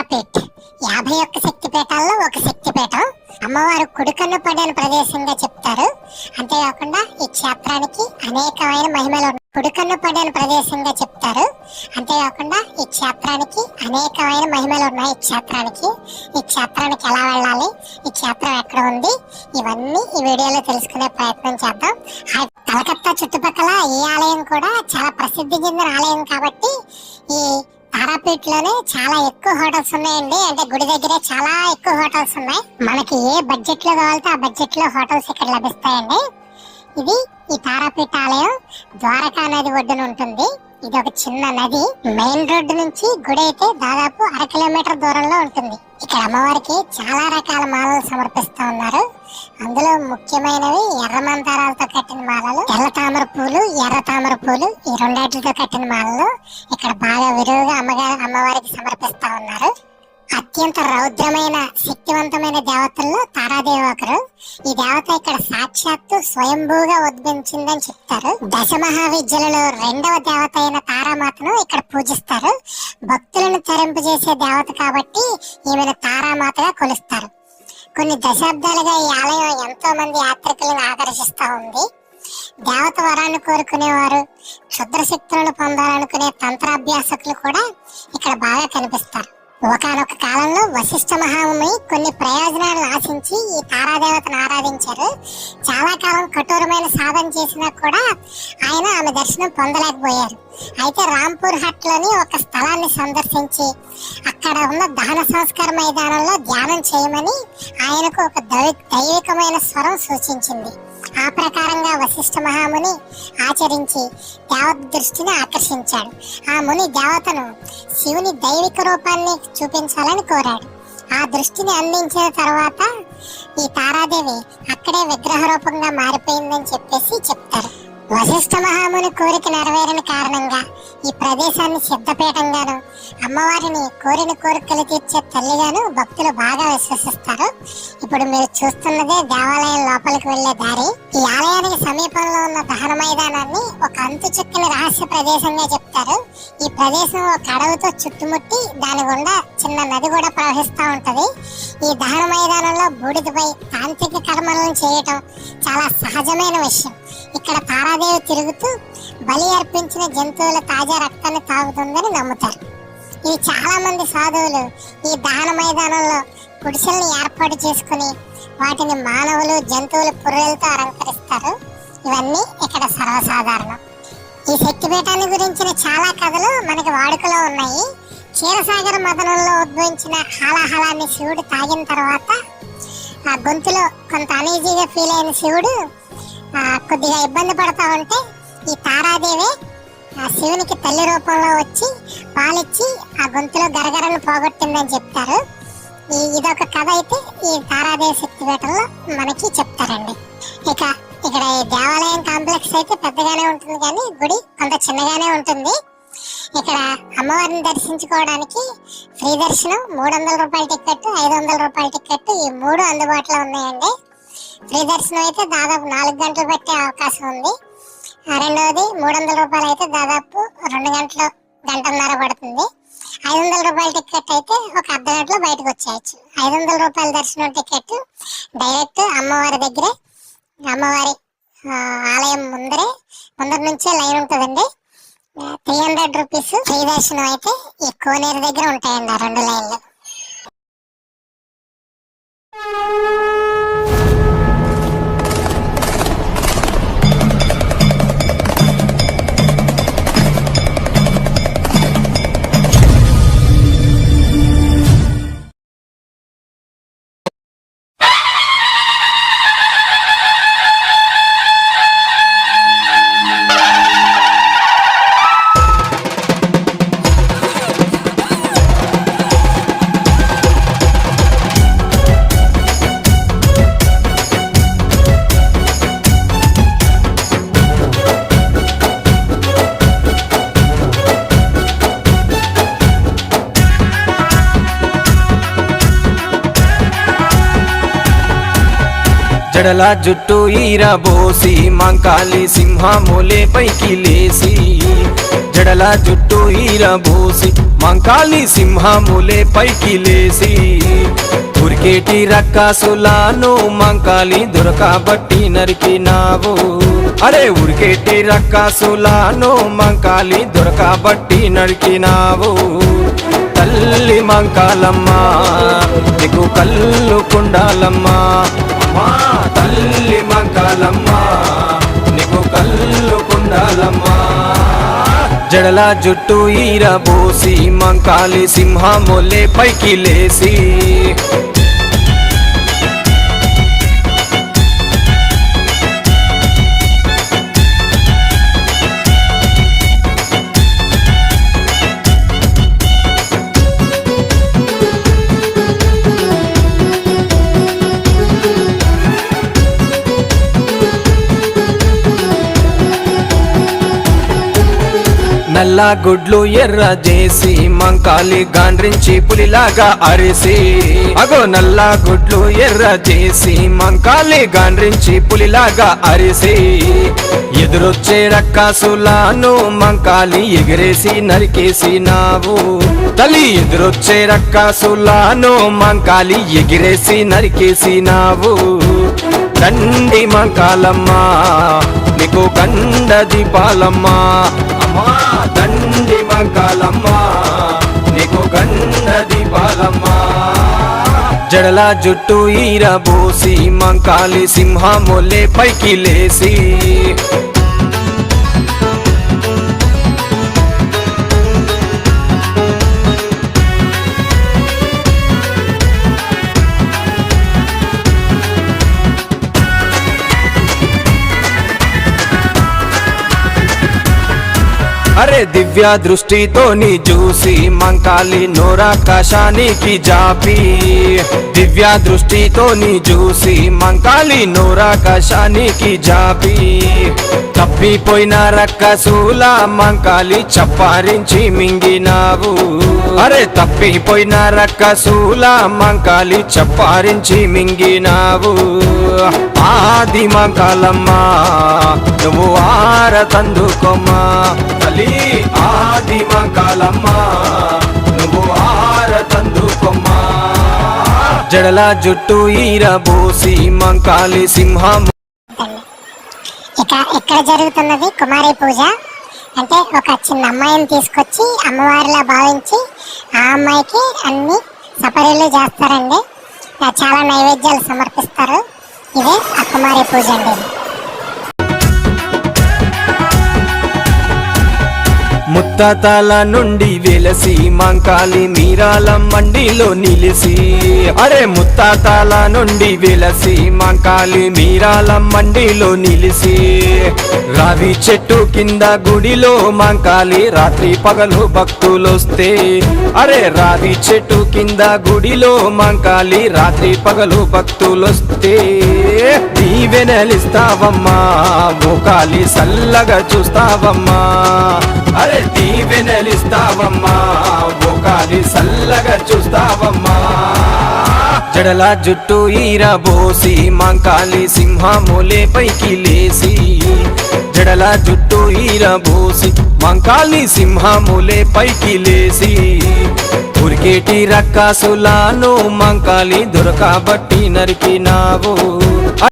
తారాపీఠ్ యాభై ఒక్క శక్తిపీఠాల్లో ఒక శక్తిపీఠం. అమ్మవారు కుడికన్ను పడిన ప్రదేశంగా చెప్తారు. అంతేకాకుండా ఈ క్షేత్రానికి అనేకమైన మహిమలు ఉన్నాయి కుడికన్ను పడిన ప్రదేశంగా చెప్తారు. అంతేకాకుండా ఈ క్షేత్రానికి అనేకమైన మహిమలు ఉన్నాయి ఈ క్షేత్రానికి. ఈ క్షేత్రానికి ఎలా వెళ్ళాలి? ఈ క్షేత్రం ఎక్కడ ఉంది? ఇవన్నీ ఈ వీడియోలో తెలుసుకునే ప్రయత్నం చేద్దాం. ఆ కలకత్తా చుట్టుపక్కల ఈ ఆలయం కూడా చాలా ప్రసిద్ధి చెందిన ఆలయం కాబట్టి ఈ తారాపేటలోనే లోనే చాలా ఎక్కువ హోటల్స్ ఉన్నాయండి. అంటే గుడి దగ్గరే చాలా ఎక్కువ హోటల్స్ ఉన్నాయి. మనకి ఏ బడ్జెట్లో కావాలితే ఆ బడ్జెట్లో హోటల్స్ ఇక్కడ లభిస్తాయండి. ఇది ఈ తారాపేట ఆలయం ద్వారకా నది ఒడ్డున ఉంటుంది. ఇది ఒక చిన్న నది. మెయిన్ రోడ్డు నుంచి గుడి అయితే దాదాపు అర కిలోమీటర్ దూరంలో ఉంటుంది. ఇక్కడ అమ్మవారికి చాలా రకాల మాలలు సమర్పిస్తా ఉన్నారు. అందులో ముఖ్యమైనవి ఎర్ర మందారాలతో కట్టిన మాలలు తెల్ల తామర పూలు ఎర్ర తామర పూలు ఈ రెండాటితో కట్టిన మాలలు. ఇక్కడ బాగా విరువుగా అమ్మగారు అమ్మవారికి సమర్పిస్తా ఉన్నారు. అత్యంత రౌద్రమైన శక్తివంతమైన దేవతల్లో తారాదేవి ఒకరు ఈ దేవత ఇక్కడ సాక్షాత్తు స్వయంభూగా ఉద్భవించిందని చెప్తారు. దశ మహావిద్యలలో రెండవ దేవత అయిన తారామాతను ఇక్కడ పూజిస్తారు. భక్తులను తరింపజేసే దేవత కాబట్టి ఈమెను తారామాతగా కొలుస్తారు. కొన్ని దశాబ్దాలుగా ఈ ఆలయం ఎంతో మంది యాత్రికులను ఆకర్షిస్తూ ఉంది. దేవత వరాన్ని కోరుకునేవారు క్షుద్ర శక్తులను పొందాలనుకునే తంత్రాభ్యాసకులు కూడా ఇక్కడ బాగా కనిపిస్తారు. ఒకనొక కాలంలో వశిష్ఠ మహాముని కొన్ని ప్రయోజనాలను ఆశించి ఈ తారాదేవతను ఆరాధించారు. చాలా కాలం కఠోరమైన సాధన చేసినా కూడా ఆయన ఆమె దర్శనం పొందలేకపోయారు. అయితే రాంపూర్ హట్లోని ఒక స్థలాన్ని సందర్శించి అక్కడ ఉన్న దహన సంస్కార మైదానంలో ధ్యానం చేయమని ఆయనకు ఒక దైవికమైన స్వరం సూచించింది. ఆ ప్రకారంగా వశిష్ఠ మహాముని ఆచరించి దేవత దృష్టిని ఆకర్షించాడు. ఆ ముని దేవతను శివుని దైవిక రూపాన్ని చూపించాలని కోరాడు. ఆ దృష్టిని అందించిన తర్వాత ఈ తారాదేవి అక్కడే విగ్రహ రూపంగా మారిపోయిందని చెప్పేసి చెప్తారు. వశిష్ఠ మహాముని కోరిక నెరవేరని కారణంగా ఈ ప్రదేశాన్ని సిద్ధపీఠంగాను అమ్మవారిని కోరిన కోరికలు తీర్చే తల్లిగాను భక్తులు బాగా విశ్వసిస్తారు. ఇప్పుడు మీరు చూస్తున్నదే దేవాలయం లోపలికి వెళ్ళే దారి. ఈ ఆలయానికి సమీపంలో ఉన్న దహన మైదానాన్ని ఒక అంతు చుక్కని రహస్య ప్రదేశంగా చెప్తారు. ఈ ప్రదేశం ఒక అడవితో చుట్టుముట్టి దాని గుండా చిన్న నది కూడా ప్రవహిస్తూ ఉంటది. ఈ దహన మైదానంలో బూడిదపై తాంత్రిక కర్మలను చేయటం చాలా సహజమైన విషయం. ఇక్కడ తారాదేవి తిరుగుతూ బలి అర్పించిన జంతువుల తాజా రక్తాన్ని తాగుతుందని నమ్ముతారు. ఇది చాలా మంది సాధువులు ఈ దహన మైదానంలో గుడిసెల్ని ఏర్పాటు చేసుకుని వాటిని మానవులు జంతువులు పుర్రెలతో అలంకరిస్తారు. ఇవన్నీ ఇక్కడ సర్వసాధారణం. ఈ శక్తిపీఠాన్ని గురించిన చాలా కథలు మనకి వాడుకలో ఉన్నాయి. క్షీరసాగర మదనంలో ఉద్భవించిన హాలాహలాన్ని శివుడు తాగిన తర్వాత ఆ గొంతులో కొంత అనీజీగా ఫీల్ అయిన శివుడు కొద్దిగా ఇబ్బంది పడతా ఉంటే ఈ తారాదేవి ఆ శివునికి తల్లి రూపంలో వచ్చి పాలిచ్చి ఆ గొంతులో గరగరను పోగొట్టిందని చెప్తారు. ఈ ఇదొక కథ అయితే ఈ తారాదేవి శక్తిపీఠంలో మనకి చెప్తారండి. ఇక ఇక్కడ ఈ దేవాలయం కాంప్లెక్స్ అయితే పెద్దగానే ఉంటుంది కానీ గుడి కొంత చిన్నగానే ఉంటుంది. ఇక్కడ అమ్మవారిని దర్శించుకోవడానికి ఫ్రీ దర్శనం మూడు వందల రూపాయల టికెట్ ఐదు వందల రూపాయల టికెట్ ఈ మూడు అందుబాటులో ఉన్నాయండి. ఫ్రీ దర్శనం అయితే దాదాపు నాలుగు గంటలు పట్టే అవకాశం ఉంది. రెండవది మూడు వందల రూపాయలు అయితే దాదాపు రెండు గంటలు గంటన్నర పడుతుంది. ఐదు వందల రూపాయల టికెట్ అయితే ఒక అర్ధ గంటలో బయటకు వచ్చేయచ్చు. ఐదు వందల రూపాయల దర్శనం టికెట్ డైరెక్ట్ అమ్మవారి దగ్గరే అమ్మవారి ఆలయం ముందరే ముందర నుంచే లైన్ ఉంటుందండి. త్రీ హండ్రెడ్ రూపీస్ ఫ్రీ దర్శనం అయితే ఈ కోనేరు దగ్గర ఉంటాయండి ఆ రెండు లైన్లు. జడల జుట్టు ఈరబోసి మంకాలి సింహములే పైకి లేసి జడల జుట్టు ఈరబోసి మంకాలి సింహములే పైకి లేసి ఉరికేటి రక్కాసులాను మంకాలి దొరకబట్టి నరికినావు. అరే ఉరికేటి రక్కాసులాను మంకాలి దొరకబట్టి నరికినావు. తల్లి మంకాలమ్మ నీకు కళ్ళు కుండాలమ్మా మా తల్లి మంకాలమ్మ నీకు కళ్ళు కుండాలమ్మా. జడల జుట్టు ఈర పోసి మంకాలి సింహములే పైకి లేసి. నల్ల గుడ్లు ఎర్ర చేసి మంకాలి గాండ్రించి పులిలాగా అరిసి. అగో నల్ల గుడ్లు ఎర్ర చేసి మంకాలి గాండ్రించి పులిలాగా అరిసి. ఎదురొచ్చే రక్కాసులాను మంకాలి ఎగిరేసి నరికేసి నావు తల్లి ఎదురొచ్చే రక్కాసులాను మంకాలి ఎగిరేసి నరికేసి నావు దండి మంకాలమ్మా నీకు కండ దీపాలమ్మా. అమ్మా దండి మంకాలమ్మా నీకు కండ దీపాలమ్మా జడల జుట్టు ఈరబోసి మంకాలి సింహములే పైకి లేసి అరే దివ్య దృష్టితో నీ చూసి మంకాలి నోరాకాశానికి జాపి. దివ్య దృష్టితో నీ చూసి మంకాలి నోరాకాశానికి జాపి. తప్పిపోయిన రక్కసూల మంకాలి చప్పారించి మింగినావు. అరే తప్పిపోయిన రక్కసూల మంకాలి చప్పారించి మింగినావు. ఆది మంకాలమ్మా నువ్వు ఆరతందుకోమ్మా తల్లి ఆది నువ్వు జడల జుట్టు ఈరబోసి మంకాళి సింహం. ఇక ఇక్కడ జరుగుతున్నది కుమారి పూజ. అంటే ఒక చిన్న అమ్మాయిని తీసుకొచ్చి అమ్మవారిలా భావించి ఆ అమ్మాయికి అన్ని సపరీలు చేస్తారండి. చాలా నైవేద్యాలు సమర్పిస్తారు. ఇదే ఆ కుమారి పూజ అండి. ముత్తాతాల నుండి వెలసి మంకాలి మీరాల మండిలో నిలిసి. అరే ముత్తాతాల నుండి వెలసి మంకాలి మీరాల మండిలో నిలిసి. రావి చెట్టు కింద గుడిలో మంకాలి రాత్రి పగలు భక్తులొస్తే. అరే రావి చెట్టు కింద గుడిలో మంకాలి రాత్రి పగలు భక్తులొస్తే. దీవెనలిస్తావమ్మా మోకాలి సల్లగా చూస్తావమ్మా. అరే దీవెనలిస్తావమ్మా మోకాలి సల్లగా చూస్తావమ్మా. జడల జుట్టు ఈరబోసి మంకాలి సింహములే పైకి లేసి. జడల జుట్టు ఈరబోసి మంకాలి సింహములే పైకి లేసి. ఉరికేటి రక్కాసులాను మంకాలి దొరకబట్టి నరికినావు.